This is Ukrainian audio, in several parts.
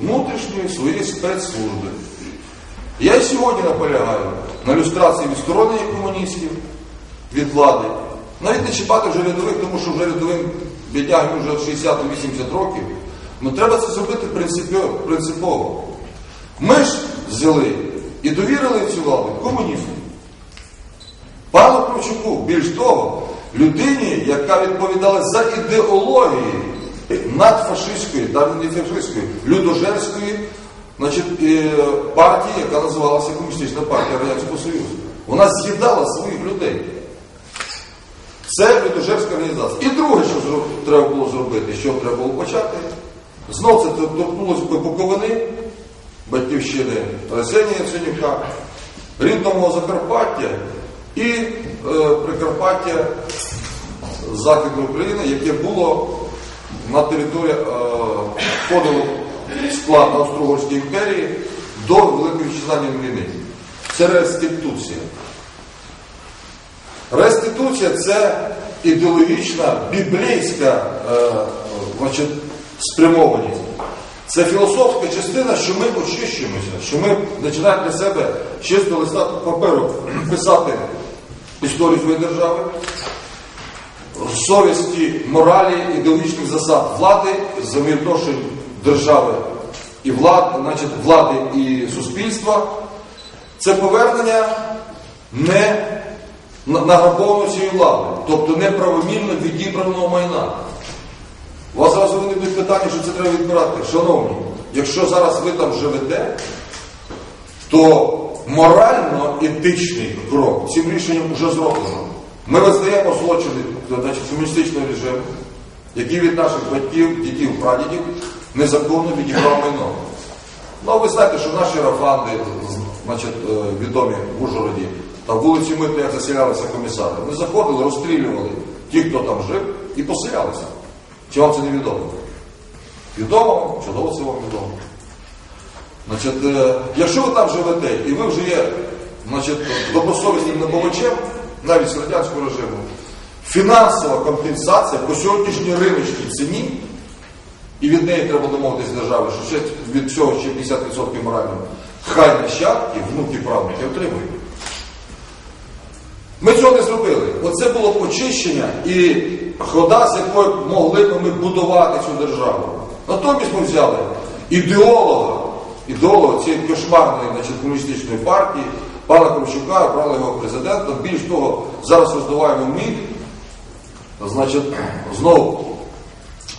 внутрішньої своєї спецслужби. Я і сьогодні наполягаю на люстрації відсторонення комуністів від влади. Навіть не чіпати вже рядових, тому що вже рядовим біднягам вже 60-80 років. Ну треба це зробити принципово. Ми ж взяли і довірили цю владу комуністам. Пану Кравчуку, більш того, людині, яка відповідала за ідеології надфашистської, та не фашистської, людожерської значить, е, партії, яка називалася Комуністична партія Радянського Союзу. Вона з'їдала своїх людей. Це людожерська організація. І друге, що треба було зробити, що треба було почати, знов це торкнулося Буковини, батьківщини Арсенія Яценюка, рідного Закарпаття і е, Прикарпаття Західної України, яке було на території е, входило в склад Австро-Угорської імперії до Великої Вітчизняної війни. Це реституція. Реституція це ідеологічна, біблійська е, спрямованість. Це філософська частина, що ми очищуємося, що ми починаємо для себе з чистого листа паперу писати історію своєї держави, совісті, моралі, ідеологічних засад влади, взаємовідношень держави і влади, значить, влади і суспільства. Це повернення не на- награбованої цієї влади, тобто неправомірно відібраного майна. У вас зараз виникнуть питання, що це треба відбирати. Шановні, якщо зараз ви там живете, то морально-етичний крок цим рішенням вже зроблено. Ми визнаємо злочини значить, комуністичного режиму, який від наших батьків, дітів, прадідів незаконно відібрав майно. Ну, ви знаєте, що наші рафанди, значить, е, відомі в Ужгороді, та вулиці Мити, як заселялися комісари, вони заходили, розстрілювали ті, хто там жив, і поселялися. Чи вам це не відомо? Відомо чудово це вам відомо. Значить, е, якщо ви там живете і ви вже є значить, добросовісним набувачем, навіть з радянського режиму, фінансова компенсація по сьогоднішній риночній ціні, і від неї треба домовитися держави, що ще від цього ще 50% морально, хай нащадки, внуки, правнуки отримують. Ми цього не зробили. Оце було очищення і хода, з якою могли б ми будувати цю державу. Натомість ми взяли ідеолога, ідеолога цієї кошмарної комуністичної партії, пана Ковчука, брали його президентом. Більш того, зараз роздуваємо міф, значить, знову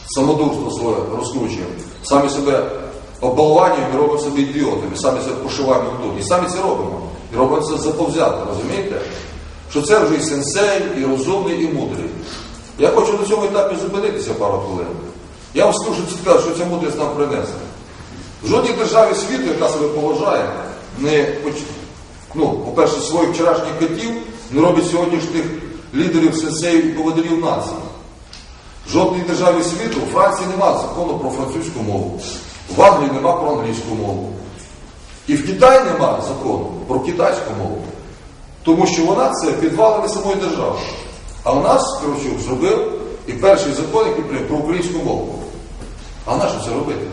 самодурство своє розкручуємо, самі себе оболванюємо і робимо себе ідіотами, самі себе пошиваємо в тут. І самі це робимо. І робимо це заповзято, розумієте? Що це вже і сенсей, і розумний, і мудрий. Я хочу на цьому етапі зупинитися пару хвилин. Я вам скажу, що що ця мудрість нам принесе. В жодній державі світу, яка себе поважає, не ну, по-перше, своїх вчорашніх котів не робить сьогоднішніх лідерів сенсеїв і поводирів нації. В жодній державі світу у Франції немає закону про французьку мову, в Англії нема про англійську мову. І в Китаї немає закону про китайську мову. Тому що вона це підвалини самої держави. А у нас Кравчук зробив і перший закон, який прийняв про українську мову. А на що це робити?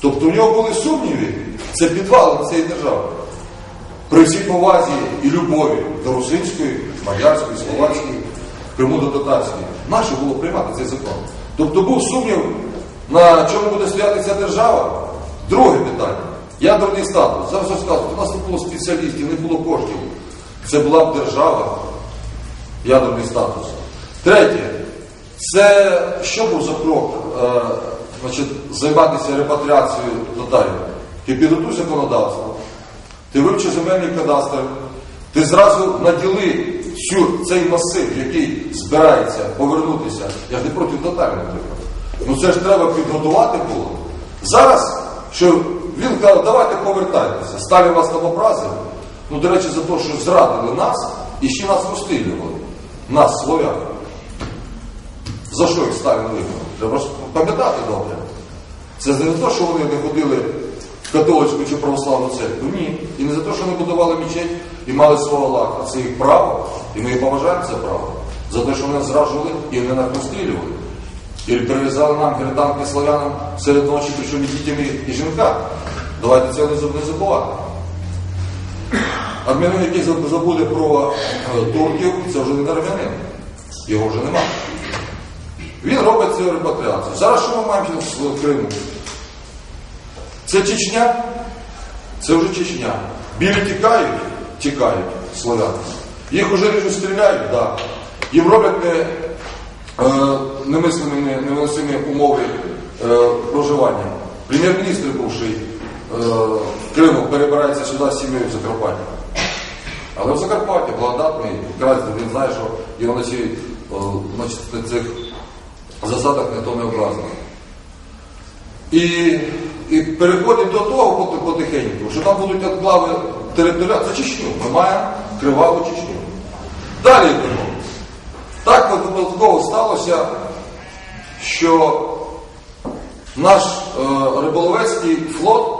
Тобто у нього були сумніви, це підвалини цієї держави. При всій повазі і любові до русинської, мадярської, словацької, Криму до татарської. Наше було приймати цей закон. Тобто був сумнів, на чому буде стояти ця держава. Друге питання. Ядерний статус. Зараз розказую, у нас не було спеціалістів, не було коштів. Це була б держава, ядерний статус. Третє, це що був за крок е, значить, займатися репатріацією татарів? Підготуй законодавство, ти вивчи земельний кадастр, ти зразу наділи всю цей масив, який збирається повернутися. Я ж не проти татарів, наприклад. Ну це ж треба підготувати було. Зараз, що він каже, давайте повертайтеся, Сталін вас там образив. Ну, до речі, за те, що зрадили нас і ще нас розстрілювали. Нас, слов'ян. За що їх Сталін виконав? Треба пам'ятати добре. Це не те, що вони не ходили католицьку чи православну церкву. Ні. І не за те, що вони будували мечеть і мали свого Аллаха. Це їх право, і ми поважаємо це право. За те, що вони нас зраджували і вони нас розстрілювали. І прив'язали нам гражданки славянам серед ночі, причому дітям і жінкам. Давайте це не забувати. Армянин, який забуде про е, турків, це вже не армянин. Його вже немає. Він робить цю репатріацію. Зараз що ми маємо в Криму? Це Чечня? Це вже Чечня. Білі тікають, тікають славяни. Їх уже ріжуть, стріляють, так. Да. Їм роблять не, е, немислимі, не- невиносимі умови е, проживання. Прем'єр-міністр бувший е, Криму перебирається сюди з сім'єю в Закарпаття. Але в Закарпатті благодатний, якраз він знає, що його на, о, значить, на цих засадах ніхто не образив. І, і переходимо до того потихеньку, що там будуть обклави територіальні. Це Чечню. Ми маємо криваву Чечню. Далі йдемо. Так випадково сталося, що наш е, риболовецький флот,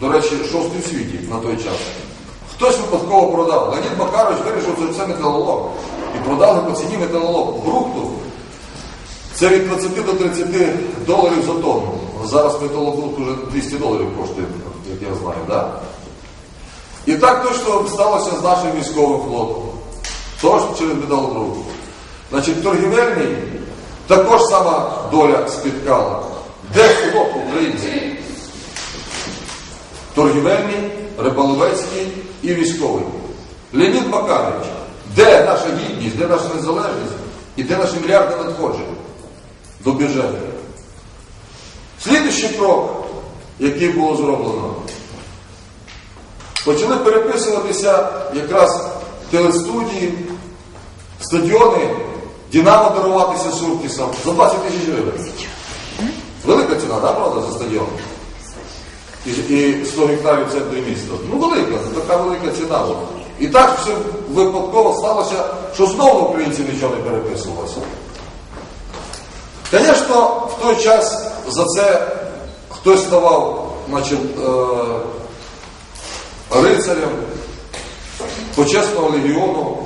до речі, шостий в світі на той час, хтось випадково продав. Леонід Макарович вирішив, що це металолом. І продали по ціні металолом брухту. Це від 20 до 30 доларів за тонну. Зараз металобрухт вже 200 доларів коштує, як я знаю, да? І так точно сталося з нашим військовим флотом. Тож через металобрухт. Значить, торгівельний також сама доля спіткала. Де флот український? Торгівельний, риболовецький і військовий. Леонід Макарович, де наша гідність, де наша незалежність і де наші мільярди надходжень до бюджету? Слідуючий крок, який було зроблено, почали переписуватися якраз телестудії, стадіони, Динамо даруватися Суркісом за 20 тисяч гривень. Велика ціна, да, правда, за стадіон? І, і 100 гектарів центрі міста. Ну, велика, така велика ціна. була. І так все випадково сталося, що знову українці нічого не переписувалося. Звісно, в той час за це хтось ставав значить, е, рицарем почесного легіону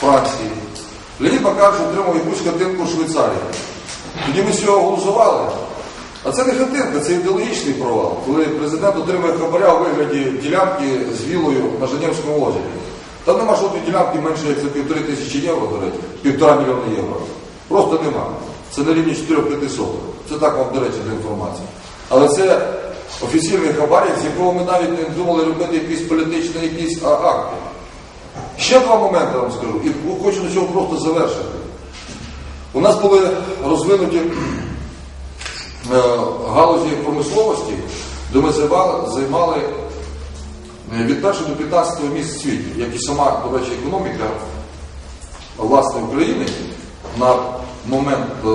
Франції. Леонід Макарович отримав якусь хатинку в Швейцарії. Тоді ми з цього голосували. А це не хатинка, це ідеологічний провал, коли президент отримує хабаря у вигляді ділянки з вілою на Женевському озері. Там нема жодної ділянки менше, як за півтори тисячі євро, до речі, півтора мільйона євро. Просто нема. Це на рівні 4-5 соток. Це так вам, до речі, для інформації. Але це офіційний хабар, з якого ми навіть не думали робити якісь політичні якісь акти. Ще два моменти вам скажу, і хочу на цьому просто завершити. У нас були розвинуті е, галузі промисловості, де ми займали, е, від першого до 15 місць світі, як і сама, до речі, економіка власне України на момент е,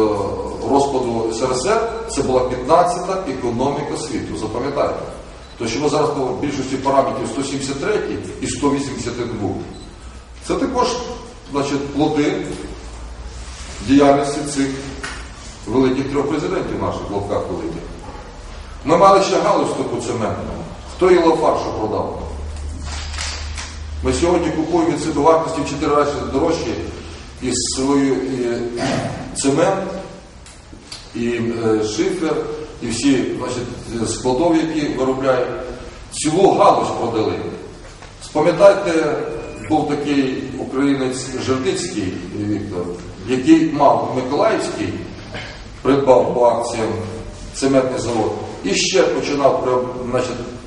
розпаду СРСР це була 15-та економіка світу, запам'ятайте. То, що ми зараз по більшості параметрів 173 і 182. Це також значить, плоди діяльності цих великих трьох президентів наших в лапках великих. Ми мали ще галузь таку цементну. Хто її лафаршу продав? Ми сьогодні купуємо від собівартості в 4 рази дорожче і свою і, цемент, і е, шифер, і всі складові, які виробляють. Цілу галузь продали. Спам'ятайте, був такий українець Жердицький Віктор, який мав Миколаївський, придбав по акціям цементний завод і ще починав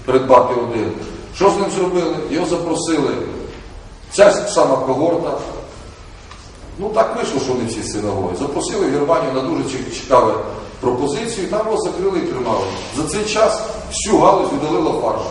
придбати один. Що з ним зробили? Його запросили. Ця сама когорта. Ну так вийшло, що вони всі синагоги. Запросили Германію на дуже цік- цікаву пропозицію, там його закрили і тримали. За цей час всю галузь віддалила фаршу.